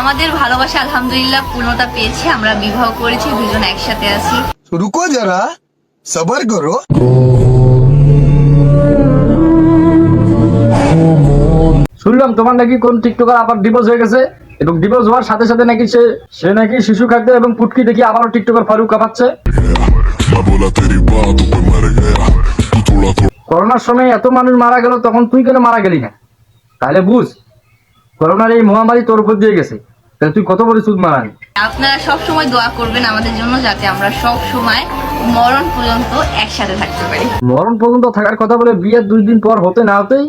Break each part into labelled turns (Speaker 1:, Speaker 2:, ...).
Speaker 1: আমাদের ভালোবাসা আলহামদুলিল্লাহ পূর্ণতা পেয়েছে আমরা বিবাহ করেছি দুজন একসাথে আছি।
Speaker 2: রুকো যারা সবার করো।
Speaker 3: শুনলাম তোমার নাকি কোন টিকটকার আবার ডিভোর্স হয়ে গেছে? এবং ডিভোর্স হওয়ার সাথে সাথে নাকি সে সে নাকি শিশু খাদ্য এবং পুটকি দেখি আবারও টিকটকার ফারুক কাঁপাচ্ছে করোনার সময় এত মানুষ মারা গেল তখন তুই কেন মারা গেলি না? তাহলে বুঝ করোনার এই মহামারী তোর উপর দিয়ে গেছে। তাহলে তুই কত বড় সুদ মারানি
Speaker 1: আপনারা সব সময় দোয়া করবেন আমাদের জন্য যাতে আমরা সব সময় মরণ পর্যন্ত একসাথে থাকতে পারি।
Speaker 3: মরণ পর্যন্ত থাকার কথা বলে বিয়ের দুই দিন পর হতে না হতেই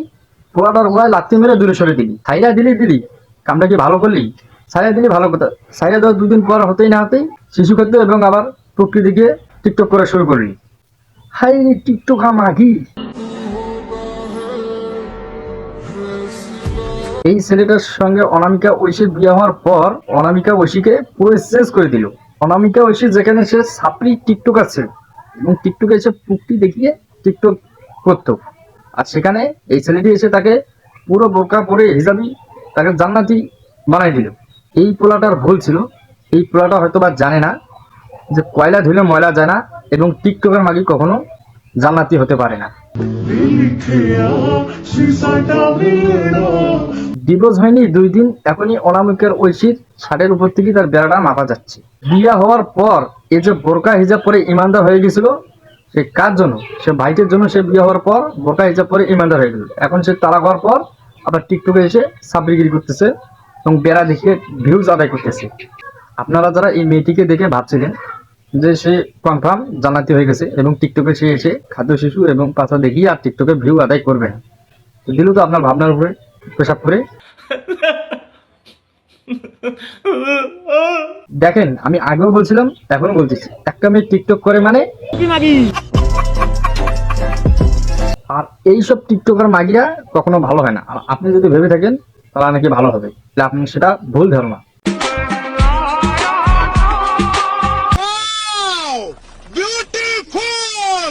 Speaker 3: পোড়াটার গোড়ায় লাত্তি মেরে দূরে সরে দিলি। সাইরা দিলি দিলি। কামটা কি ভালো করলি? সাইরা দিলি ভালো কথা। সাইরা দেওয়ার দুদিন পর হতেই না হতেই শিশু খাদ্য এবং আবার প্রকৃতিকে টিকটক করে শুরু করলি। হাই টিকটক মাগি এই ছেলেটার সঙ্গে অনামিকা ঐশীর বিয়ে হওয়ার পর অনামিকা ঐশীকে পুরো শেষ করে দিল। অনামিকা ঐশী যেখানে সে সাপড়ি টিকটক আছে এবং টিকটকে এসে পুকটি দেখিয়ে টিকটক করতো। আর সেখানে এই ছেলেটি এসে তাকে পুরো বোরকা পরে হিসাবি তাকে জান্নাতি বানাই দিল। এই পোলাটার ভুল ছিল। এই পোলাটা হয়তো বা জানে না যে কয়লা ধুলে ময়লা যায় না এবং টিকটকের মাগি কখনো জান্নাতি হতে পারে না। ডিভোর্স হয়নি দুই দিন, এখনই অনামিকার ঐশীর শাড়ির উপর থেকে তার বেড়াটা মাপা যাচ্ছে। বিয়ে হওয়ার পর এই যে বোরকা হিজাব পরে ইমানদার হয়ে গেছিল, সে কার জন্য? সে ভাইটের জন্য সে বিয়ে হওয়ার পর বোরকা হিজাব পরে ইমানদার হয়ে গেল। এখন সে তালাক হওয়ার পর আবার টিকটকে এসে সাবরিগিরি করতেছে এবং বেড়া দেখিয়ে ভিউজ আদায় করতেছে। আপনারা যারা এই মেয়েটিকে দেখে ভাবছিলেন যে সে কনফার্ম জানাতে হয়ে গেছে এবং টিকটকে সে এসে খাদ্য শিশু এবং পাতা দেখিয়ে আর টিকটকে ভিউ আদায় করবে। না তো দিল তো আপনার ভাবনার উপরে পেশাব করে। দেখেন, আমি আগেও বলছিলাম এখনও বলতেছি। একটা মেয়ে টিকটক করে মানে? আর এইসব টিকটকার মাগিরা কখনো ভালো হয় না। আর আপনি যদি ভেবে থাকেন তারা নাকি ভালো হবে। তাহলে আপনি সেটা ভুল ধারণা।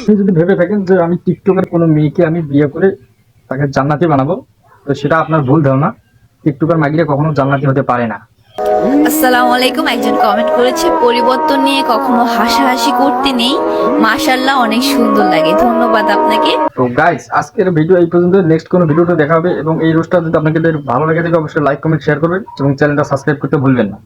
Speaker 3: আপনি যদি ভেবে থাকেন যে আমি টিকটকের কোনো মেয়েকে আমি বিয়ে করে তাকে জান্নাতি বানাবো তো সেটা আপনার ভুল ধারণা। টিকটকের মাগিরা কখনো জান্নাতি হতে পারে না।
Speaker 1: আসসালামু আলাইকুম। একজন কমেন্ট করেছে পরিবর্তন নিয়ে কখনো হাসাহাসি করতে নেই। মাশাল্লাহ অনেক সুন্দর লাগে। ধন্যবাদ আপনাকে।
Speaker 3: তো গাইস আজকের ভিডিও এই পর্যন্ত। নেক্সট কোনো ভিডিওটা দেখা হবে। এবং এই রোজটা যদি আপনাদের ভালো লাগে থাকে অবশ্যই লাইক কমেন্ট শেয়ার করবেন। এবং চ্যানেলটা সাবস্ক্রাইব করতে ভুলবেন না।